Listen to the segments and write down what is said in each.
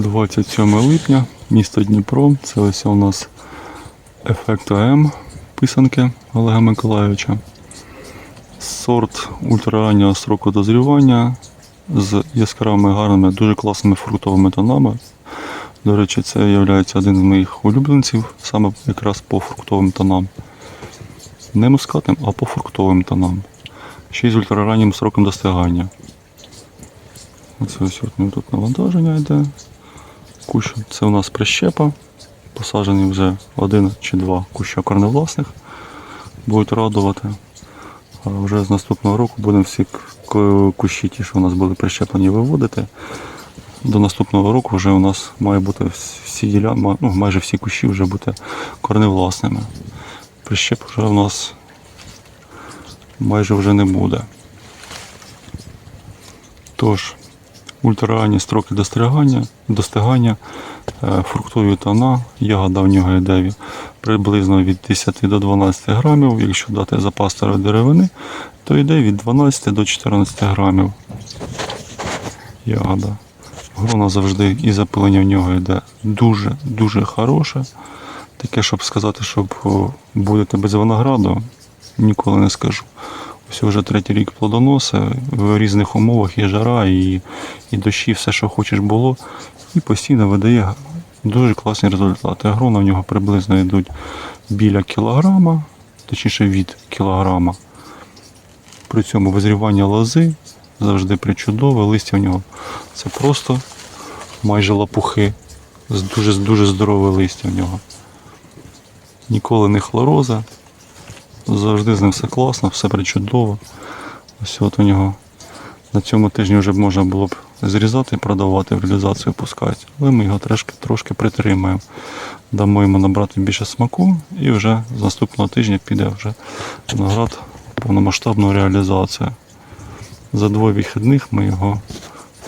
27 липня, місто Дніпро. Це ось у нас ефект АМ писанки Олега Миколайовича. Сорт ультрараннього строку дозрівання з яскравими гарними, дуже класними фруктовими тонами. До речі, це є один з моїх улюбленців, саме якраз по фруктовим тонам. Не мускатним, а по фруктовим тонам. Ще й з ультрараннім сроком достигання. Оце ось тут навантаження йде. Кущ. Це у нас прищепа. Посаджений вже один чи два куща корневласних. Будуть радувати. А вже з наступного року будемо всі кущі, ті, що у нас були прищеплені, виводити. До наступного року вже у нас має бути всі діля... ну, майже всі кущі вже бути корневласними. Прищеп вже у нас майже вже не буде. Тож, ультраранні строки достигання, достигання е, фруктові тона, ягода в нього йде приблизно від 10 до 12 грамів. Якщо дати запас старої деревини, то йде від 12 до 14 грамів. Ягода. Грона завжди і запилення в нього йде дуже-дуже хороше. Таке, щоб сказати, щоб будете без винограду, ніколи не скажу. Ось вже третій рік плодоноси, в різних умовах і жара, і, і дощі, все, що хочеш було, і постійно видає дуже класні результати. Грона в нього приблизно йдуть біля кілограма, точніше від кілограма. При цьому визрівання лози завжди причудове, листя в нього це просто майже лапухи. Дуже, дуже здорове листя в нього. Ніколи не хлороза. Завжди з ним все класно, все причудово. Ось от у нього на цьому тижні вже можна було б зрізати продавати, в реалізацію пускати. Але ми його трошки, трошки притримаємо. Дамо йому набрати більше смаку і вже з наступного тижня піде вже виноград повномасштабну реалізацію. За двоє вихідних ми його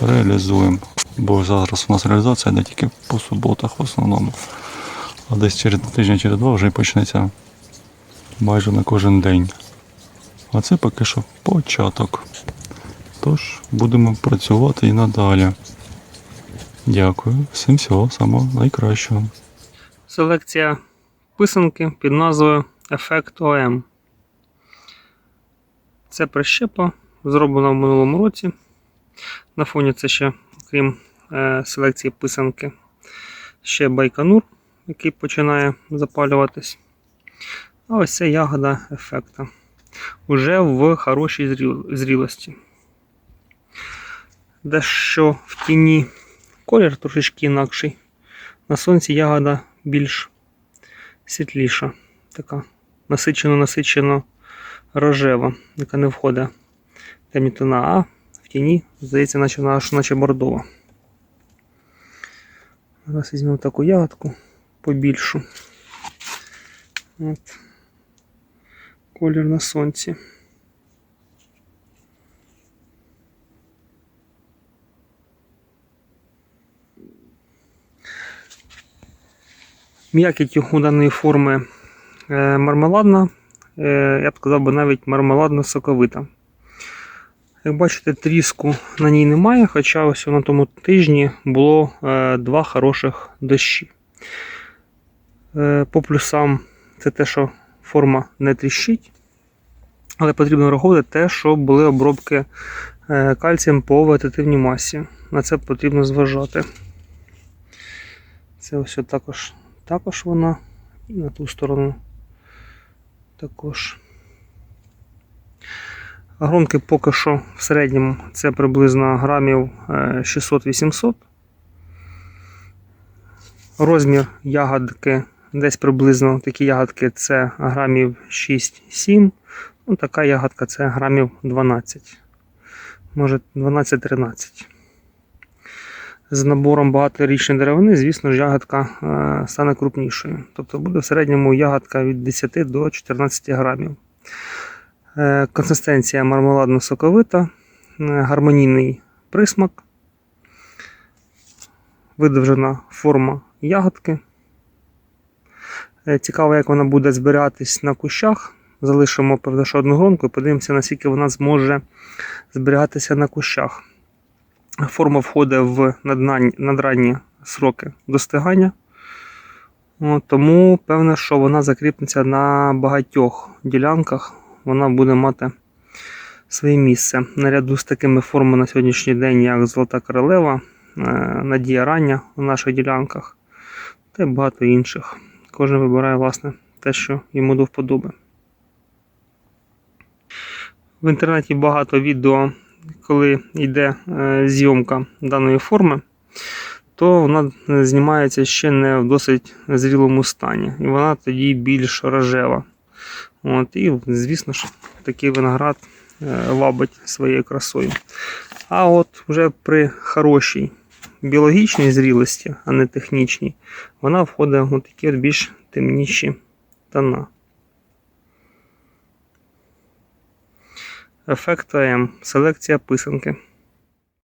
реалізуємо. Бо зараз у нас реалізація йде тільки по суботах в основному. А десь через тиждень через два вже і почнеться майже на кожен день. А це поки що початок. Тож будемо працювати і надалі. Дякую. Всім всього самого найкращого. Селекція писанки під назвою Ефект ОМ. Це прищепа, зроблена в минулому році. На фоні це ще, крім е, селекції писанки, ще байконур, який починає запалюватись. А ось це ягода ефекта. Уже в хорошій зрілості. Дещо в тіні колір трошечки інакший. На сонці ягода більш світліша, така насичено-насичено рожева, яка не входить темні тона, а в тіні, здається, наче, наш- наче бордова. Зараз візьмемо таку ягодку побільшу. От. Колір на сонці. М'якість у даної форми е, мармеладна, е, я б сказав би навіть мармеладно-соковита. Як бачите, тріску на ній немає, хоча ось на тому тижні було е, два хороших дощі. По плюсам це те, що форма не тріщить, але потрібно враховувати те, що були обробки е, кальцієм по вегетативній масі. На це потрібно зважати. Це ось також, також вона. І на ту сторону також. Гронки поки що в середньому це приблизно грамів е, 600-800. Розмір ягодки десь приблизно такі ягодки це грамів 6-7. Ну, така ягодка це грамів 12. Може 12-13. З набором багаторічної деревини, звісно ж, ягодка е, стане крупнішою. Тобто буде в середньому ягодка від 10 до 14 грамів. Е, Консистенція мармеладно-соковита, е, гармонійний присмак, видовжена форма ягодки. Е, Цікаво, як вона буде збиратись на кущах. Залишимо певно, що одну гронку і подивимося, наскільки вона зможе зберігатися на кущах. Форма входить в надраннє сроки достигання. Тому певне, що вона закріпнеться на багатьох ділянках. Вона буде мати своє місце. Наряду з такими формами на сьогоднішній день, як Золота Королева, е, Надія Рання у наших ділянках та багато інших. Кожен вибирає власне те, що йому до вподоби. В інтернеті багато відео, коли йде е, зйомка даної форми, то вона знімається ще не в досить зрілому стані. І вона тоді більш рожева. От, і, звісно ж, такий виноград е, вабить своєю красою. А от вже при хорошій біологічній зрілості, а не технічній, вона входить у такі більш темніші тона. Ефект АМ. Селекція писанки.